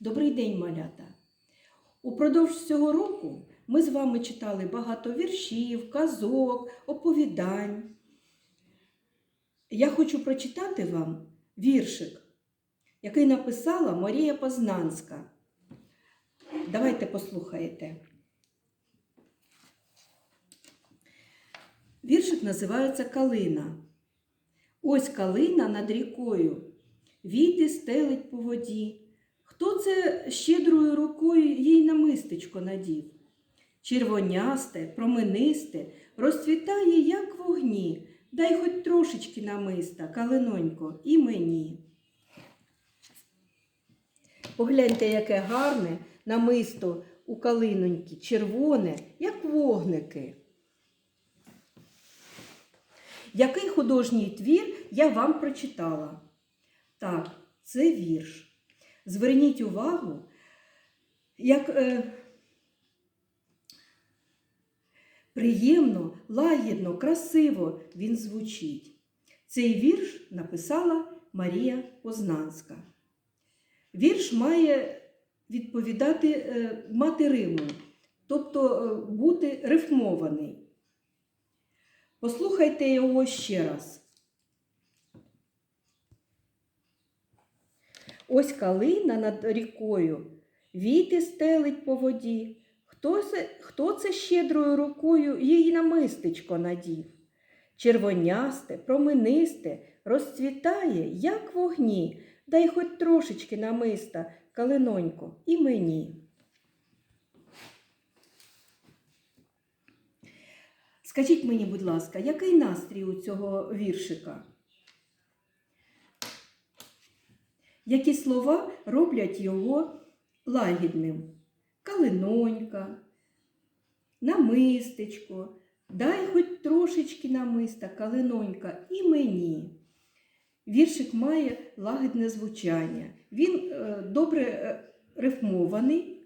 Добрий день, малята! Упродовж цього року ми з вами читали багато віршів, казок, оповідань. Я хочу прочитати вам віршик, який написала Марія Познанська. Давайте послухаєте. Віршик називається Калина. Ось калина над рікою, віти стелить по воді. Хто це щедрою рукою їй намистечко надів? Червонясте, променисте, розцвітає, як вогні. Дай хоч трошечки намиста, калинонько, і мені. Погляньте, яке гарне намисто у калиноньки, червоне, як вогники. Який художній твір я вам прочитала? Так, це вірш. Зверніть увагу, як е, приємно, лагідно, красиво він звучить. Цей вірш написала Марія Познанська. Вірш має відповідати е, мати Риму, тобто е, бути рифмований. Послухайте його ще раз. Ось калина над рікою, віти стелить по воді. Хто це, хто це щедрою рукою їй намистечко надів? Червонясте, променисте, розцвітає, як вогні, дай хоч трошечки намиста, калинонько, і мені. Скажіть мені, будь ласка, який настрій у цього віршика? Які слова роблять його лагідним? Калинонька, намистечко, дай хоч трошечки намиста, калинонька, і мені. Віршик має лагідне звучання. Він е, добре е, рифмований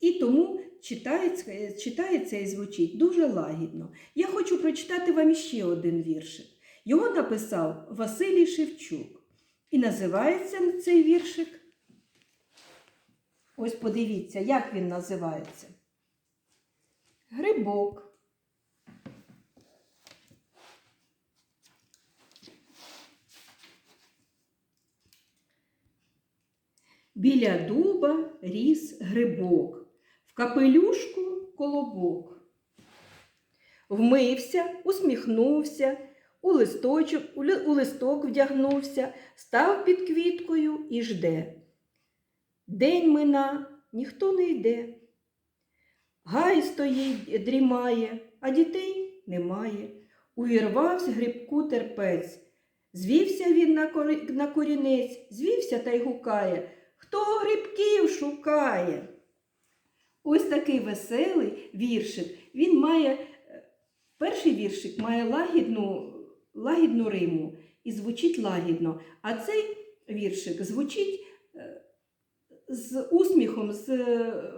і тому читається, читається і звучить дуже лагідно. Я хочу прочитати вам ще один віршик. Його написав Василій Шевчук. І називається цей віршик. Ось подивіться, як він називається. Грибок. Біля дуба ріс грибок, в капелюшку колобок. Вмився, усміхнувся, у листочок, у ли- у листок вдягнувся, став під квіткою і жде. День мина, ніхто не йде. Гай стоїть, дрімає, а дітей немає. Увірвався грибку терпець. Звівся він на корінець, звівся та й гукає. Хто грибків шукає? Ось такий веселий віршик. Він має, е, перший віршик має лагідну, лагідну риму і звучить лагідно. А цей віршик звучить е, з усміхом, з е,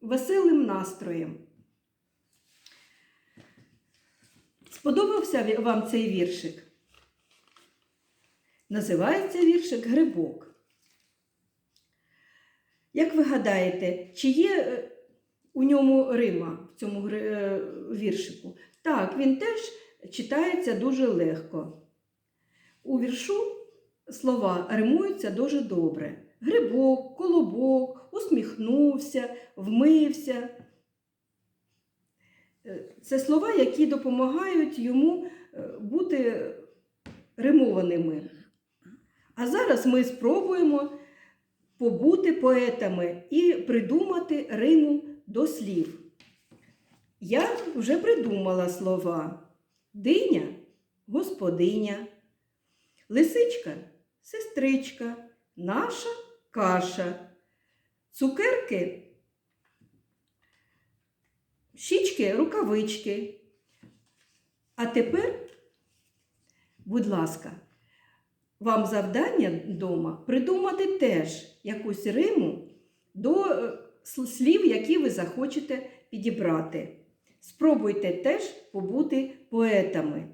веселим настроєм. Сподобався вам цей віршик? Називається віршик Грибок. Як ви гадаєте, чи є е, у ньому Рима в цьому віршику? Так, він теж читається дуже легко. У віршу слова римуються дуже добре. Грибок, колобок, усміхнувся, вмився. Е, Це слова, які допомагають йому е, бути римованими. А зараз ми спробуємо побути поетами і придумати риму до слів. Я вже придумала слова: диня господиня, лисичка сестричка, наша каша, цукерки, щічки, рукавички. А тепер, будь ласка, вам завдання вдома придумати теж якусь риму до е, слів, які ви захочете підібрати. Спробуйте теж побути поетами.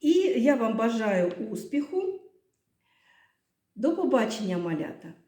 І я вам бажаю успіху. До побачення, малята!